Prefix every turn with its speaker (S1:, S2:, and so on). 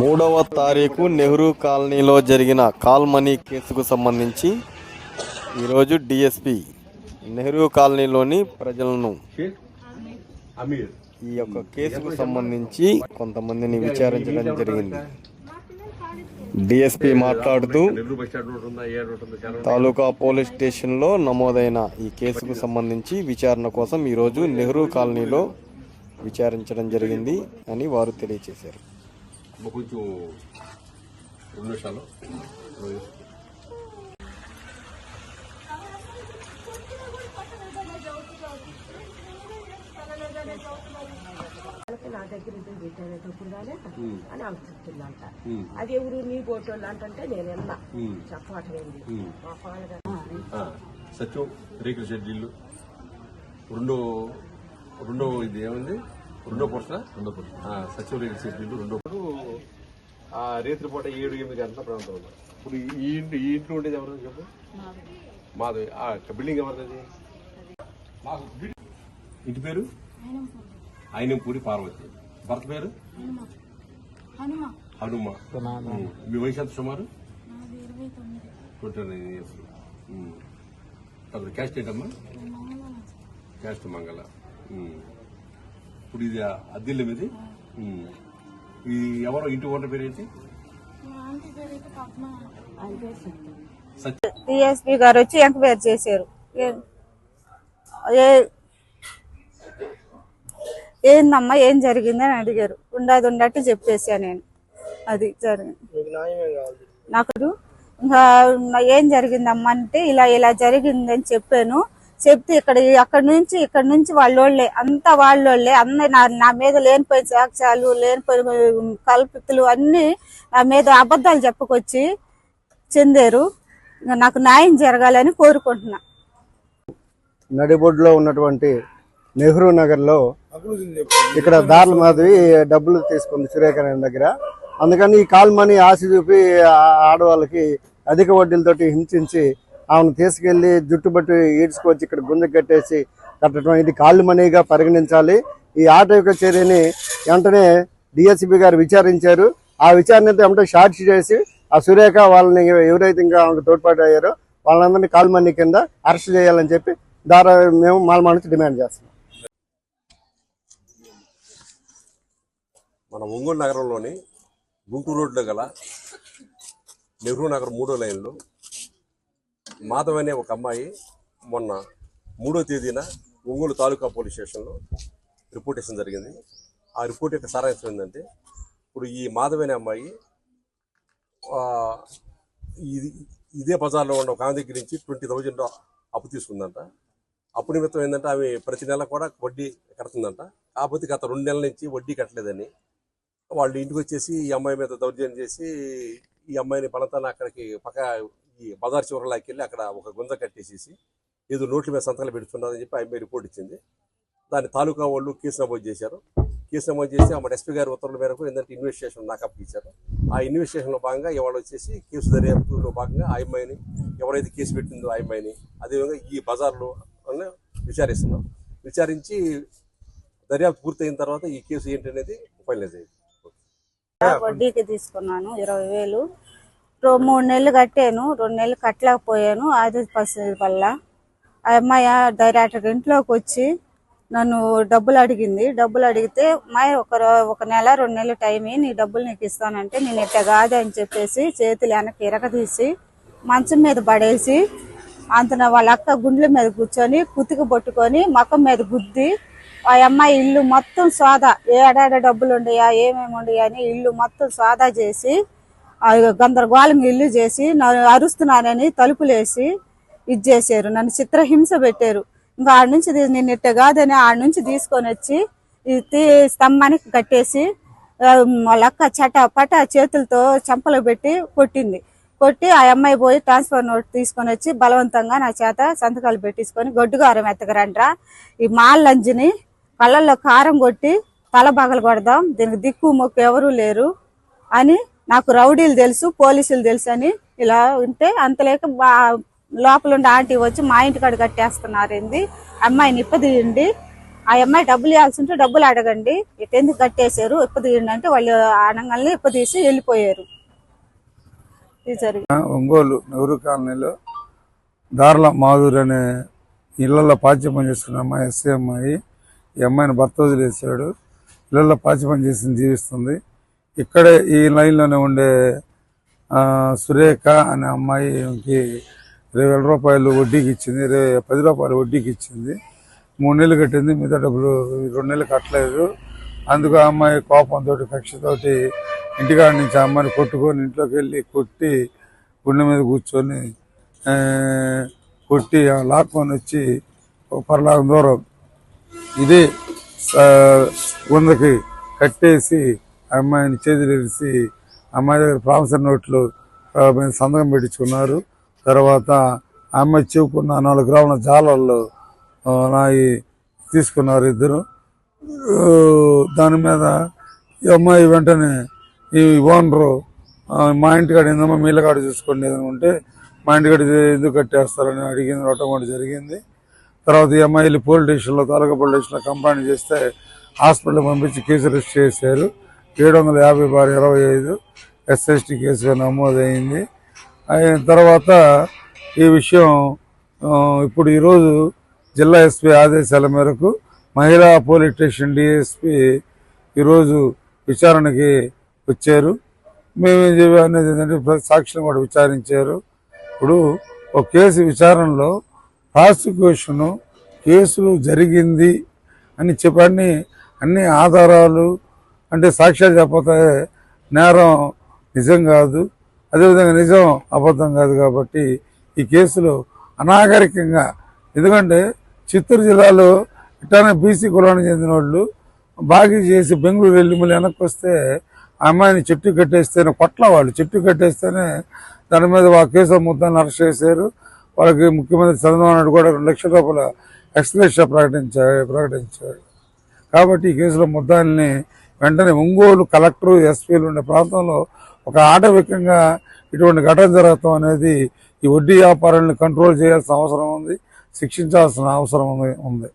S1: మూడవ తారీఖు నెహ్రూ కాలనీలో జరిగిన కాల్ మనీ కేసుకు సంబంధించి ఈరోజు డిఎస్పి నెహ్రూ కాలనీలోని ప్రజలను ఈ యొక్క కేసుకు సంబంధించి కొంతమందిని విచారించడం జరిగింది. డిఎస్పి మాట్లాడుతూ తాలూకా పోలీస్ స్టేషన్లో నమోదైన ఈ కేసుకు సంబంధించి విచారణ కోసం ఈరోజు నెహ్రూ కాలనీలో విచారించడం జరిగింది అని వారు తెలియజేశారు.
S2: కొంచెం రెండు నిమిషాలు
S3: నా దగ్గర ఇది కానీ అని ఆమె చెప్తుందంట అది ఎవరు నీ బోటోళ్ళు అంటుంటే నేను విన్నా చెప్పటం ఏంది మా పాలుగా
S2: సత్యం రేకుల షెడ్ ఇల్లు. రెండో రెండో ఇది ఏముంది? రెండో పోర్షన్ రెండో రేకుల షెడ్ ఇల్లు రెండో పోర్షన్. ఆ రేత్రి పూట ఏడు ఎనిమిది గంటల ప్రాంతం ఉంది. ఇప్పుడు ఈ ఇంటి ఈ ఇంట్లో ఉండేది ఎవరు చెప్పు? మాది ఆ బిల్డింగ్ ఎవరిది ఇంటి పేరు? అయినంపూడి పార్వతి. భర్త పేరు? హనుమ. మీ వయసు ఎంత సుమారు? Twenty nine years. అప్పుడు క్యాస్ట్ ఏంటమ్మా? క్యాస్ట్ మంగళ. ఇప్పుడు ఇది అద్దెల్లు మీది. ఇది ఎవరో ఇంటి ఓనర్ పేరు ఏంటి
S4: డిఎస్పీ గారు వచ్చి ఎంక్వైరీ చేశారు. ఏ- ఏ- ఏందమ్మా ఏం జరిగింది అని అడిగారు. ఉండదు ఉండట్టు చెప్పేసా నేను. అది జరిగింది. నాకు ఇంకా ఏం జరిగిందమ్మా అంటే ఇలా ఇలా జరిగిందని చెప్పాను. చెప్తే ఇక్కడ అక్కడ నుంచి ఇక్కడ నుంచి వాళ్ళోళ్ళే అంతా వాళ్ళోళ్ళే అందరు నా నా మీద లేనిపోయిన సాక్ష్యాలు లేనిపోయిన కల్పితులు అన్ని నా మీద అబద్ధాలు చెప్పుకొచ్చి చెందారు. ఇంకా నాకు న్యాయం జరగాలని కోరుకుంటున్నా.
S5: నడిబొడ్డులో ఉన్నటువంటి నెహ్రూ నగర్లో ఇక్కడ దారుల మాధవి డబ్బులు తీసుకుంది సూర్యకరణ్ దగ్గర. అందుకని ఈ కాల్ మనీ ఆశ చూపి ఆ ఆడవాళ్ళకి అధిక వడ్డీలతోటి హింసించి ఆమెను తీసుకెళ్ళి జుట్టుబట్టి ఈడ్చుకొచ్చి ఇక్కడ గుంజ కట్టేసి కట్టడం ఇది కాళ్ళు మనీగా పరిగణించాలి. ఈ ఆట యొక్క చర్యని వెంటనే డిఎస్పీ గారు విచారించారు. ఆ విచారణతో వెంటనే షార్ట్ చేసి ఆ సురేఖ వాళ్ళని ఎవరైతే ఇంకా ఆమెకు తోడ్పాటు అయ్యారో వాళ్ళందరినీ కాల్ మనీ కింద అరెస్ట్ చేయాలని చెప్పి దారా మేము మాల్మా నుంచి డిమాండ్ చేస్తున్నాం.
S2: మన ఒంగోలు నగరంలోని గుంటూరు రోడ్లో గల నెహ్రూ నగర్ మూడో లైన్లో మాధవ్ అనే ఒక అమ్మాయి మొన్న మూడో తేదీన ఒంగోలు తాలూకా పోలీస్ స్టేషన్లో రిపోర్టేషన్ జరిగింది. ఆ రిపోర్ట్ యొక్క సారాంశం ఏంటంటే ఇప్పుడు ఈ మాధవ్ అనే అమ్మాయి ఇది ఇదే బజార్లో ఉన్న ఒక ఆమె దగ్గర నుంచి ట్వంటీ థౌజండ్ అప్పు తీసుకుందంట. అప్పు నిమిత్తం ఏంటంటే ఆమె ప్రతి నెల కూడా వడ్డీ కడుతుందంట. కాకపోతే గత రెండు నెలల నుంచి వడ్డీ కట్టలేదని వాళ్ళు ఇంటికి వచ్చేసి ఈ అమ్మాయి మీద దౌర్జన్యం చేసి ఈ అమ్మాయిని బలతాన్ని అక్కడికి పక్క ఈ బజార్ చివరలోకి వెళ్ళి అక్కడ ఒక గుంజ కట్టేసేసి ఏదో నోట్ల మీద సంతకాలు పెడుతున్నారని చెప్పి ఆమె రిపోర్ట్ ఇచ్చింది. దాన్ని తాలూకా వాళ్ళు కేసు నమోదు చేశారు. కేసు నమోదు చేసి ఆమె ఎస్పీ గారి ఉత్తర్వుల మేరకు ఏంటంటే ఇన్వెస్టిగేషన్ నాకు అప్పగించారు ఆ ఇన్వెస్టిగేషన్లో భాగంగా ఇవాళ వచ్చేసి కేసు దర్యాప్తులో భాగంగా ఆ అమ్మాయిని ఎవరైతే కేసు పెట్టిందో ఆ అమ్మాయిని అదేవిధంగా ఈ బజార్లో విచారిస్తున్నాం. విచారించి దర్యాప్తు పూర్తయిన తర్వాత ఈ కేసు ఏంటి అనేది ఫైనలైజ్ అయింది.
S4: వడ్డీకి తీసుకున్నాను ఇరవై వేలు. మూడు నెలలు కట్టాను. రెండు నెలలు కట్టలేకపోయాను. ఆర్థిక పరిస్థితి వల్ల. ఆ అమ్మాయి డైరెక్టర్ ఇంట్లోకి వచ్చి నన్ను డబ్బులు అడిగింది. డబ్బులు అడిగితే అమ్మాయి ఒక ఒక నెల రెండు నెలలు టైం నీ డబ్బులు నీకు ఇస్తానంటే నేను ఇట్ట కాదు అని చెప్పేసి చేతులు వెనక్కి ఇరగదీసి మంచం మీద పడేసి అంతన వాళ్ళ అక్క గుండ్ల మీద కూర్చొని కుతికి పట్టుకొని మకం మీద గుద్ది ఆ అమ్మాయి ఇల్లు మొత్తం సోదా. ఏడాడ డబ్బులు ఉండయా? ఏమేమి ఉండయా? అని ఇల్లు మొత్తం సోదా చేసి ఆ గందరగోళంగా ఇల్లు చేసి నన్ను అరుస్తున్నానని తలుపులేసి ఇది చేశారు. నన్ను చిత్రహింస పెట్టారు. ఇంకా ఆడ నుంచి నేను ఇట్ట కాదని ఆడ నుంచి తీసుకొని వచ్చి తీ స్తంభానికి కట్టేసి లక్క చట పట చేతులతో చెంపలు పెట్టి కొట్టింది. కొట్టి ఆ అమ్మాయి పోయి ట్రాన్స్ఫర్ నోట్ తీసుకొని వచ్చి బలవంతంగా నా చేత సంతకాలు పెట్టించుకొని గొడ్డుగారం ఎత్తగరంట్రా. ఈ మాల్లంజిని కళ్ళల్లో కారం కొట్టి తల బగలు కొడదాం దీనికి దిక్కు మొక్కు ఎవరూ లేరు అని నాకు రౌడీలు తెలుసు పోలీసులు తెలుసు అని ఇలా ఉంటే అంతలేక లోపల ఉండి ఆంటీ వచ్చి మా ఇంటి కాడ కట్టేస్తున్నారు అమ్మాయిని ఇప్పదీయండి ఆ అమ్మాయి డబ్బులు ఇవ్వాల్సి ఉంటే డబ్బులు అడగండి. ఇటు ఎందుకు కట్టేశారు ఇప్పదీయండి అంటే వాళ్ళు అనగానే ఇప్పదీసి తీసి వెళ్ళిపోయారు.
S6: ఒంగోలు నెహ్రూ కాలనీలో దార్ల మాధురి అనే ఇళ్ళలో పాచి చేసుకున్న అమ్మాయి ఎస్సీ అమ్మాయి ఈ అమ్మాయిని భర్త వదిలేసాడు ఇళ్ళలో పాచి చేసింది చేసి జీవిస్తుంది. ఇక్కడే ఈ లైన్లోనే ఉండే సురేఖ అనే అమ్మాయికి ఇరవై వేల రూపాయలు వడ్డీకి ఇచ్చింది ఇరవై పది రూపాయలు వడ్డీకి ఇచ్చింది. మూడు నెలలు కట్టింది మిగతా డబ్బులు రెండు నెలలు కట్టలేదు. అందుకు ఆ అమ్మాయి కోపంతో కక్షతోటి ఇంటికాడ నుంచి ఆ అమ్మాయిని కొట్టుకొని ఇంట్లోకి వెళ్ళి కొట్టి గుండె మీద కూర్చొని కొట్టి ఆ లాక్కొని వచ్చి పర్లాగం దూరం. ఇది వందకి కట్టేసి అమ్మాయిని చేతులేసి అమ్మాయి దగ్గర ప్రామిసర్ నోట్లు మీద సంతకం పెట్టించుకున్నారు. తర్వాత ఆ అమ్మాయి చెప్పుకున్న నాలుగు గ్రాముల జాలర్లు నాయి తీసుకున్నారు ఇద్దరు. దాని మీద ఈ అమ్మాయి వెంటనే ఈ ఓనరు మా ఇంటికాడ ఏందమ్మా మీళ్ళ కాడ చూసుకోండి ఏదైనా ఉంటే మా ఇంటికాడ ఇది ఎందుకు కట్టేస్తారని అడిగింది ఇవ్వటం కూడా జరిగింది. తర్వాత ఈ అమ్మాయిలు పోలీస్ స్టేషన్లో తాలూకా పోలీస్ స్టేషన్లో కంప్లైంట్ చేస్తే హాస్పిటల్ పంపించి కేసు రిజిస్టర్ చేశారు. ఏడు వందల యాభై బార్ ఇరవై ఐదు ఎస్ఎస్టీ కేసుగా నమోదైంది. అయిన తర్వాత ఈ విషయం ఇప్పుడు ఈరోజు జిల్లా ఎస్పీ ఆదేశాల మేరకు మహిళా పోలీస్ స్టేషన్ డిఎస్పి ఈరోజు విచారణకి వచ్చారు. మేము ఏం అనేది ఏంటంటే సాక్షిని కూడా విచారించారు. ఇప్పుడు ఒక కేసు విచారణలో ప్రాసిక్యూషను కేసులు జరిగింది అని చెప్పని అన్ని ఆధారాలు అంటే సాక్ష్యాలు చెప్పతే నేరం నిజం కాదు అదేవిధంగా నిజం అబద్ధం కాదు కాబట్టి ఈ కేసులో అనాగరికంగా. ఎందుకంటే చిత్తూరు జిల్లాలో ఇట్లానే బీసీ కులానికి చెందిన వాళ్ళు బాగీ చేసి బెంగళూరు వెళ్ళి మళ్ళీ వెనక్కి వస్తే అమ్మాయిని చెట్టు కట్టేస్తేనే కొట్ల వాళ్ళు. చెట్టు కట్టేస్తేనే దాని మీద ఆ కేసు ముద్దాన్ని అరెస్ట్ చేశారు. వాళ్ళకి ముఖ్యమంత్రి చంద్రబాబు నాయుడు కూడా రెండు లక్షల రూపాయల ఎక్స్గ్రేషన్ ప్రకటించాడు ప్రకటించాడు. కాబట్టి ఈ కేసులో ముద్దాయిల్ని వెంటనే ఒంగోలు కలెక్టర్ ఎస్పీలు ఉండే ప్రాంతంలో ఒక ఆటవికంగా ఇటువంటి ఘటన జరగటం అనేది ఈ వడ్డీ వ్యాపారాలను కంట్రోల్ చేయాల్సిన అవసరం ఉంది శిక్షించాల్సిన అవసరం ఉంది. ఉంది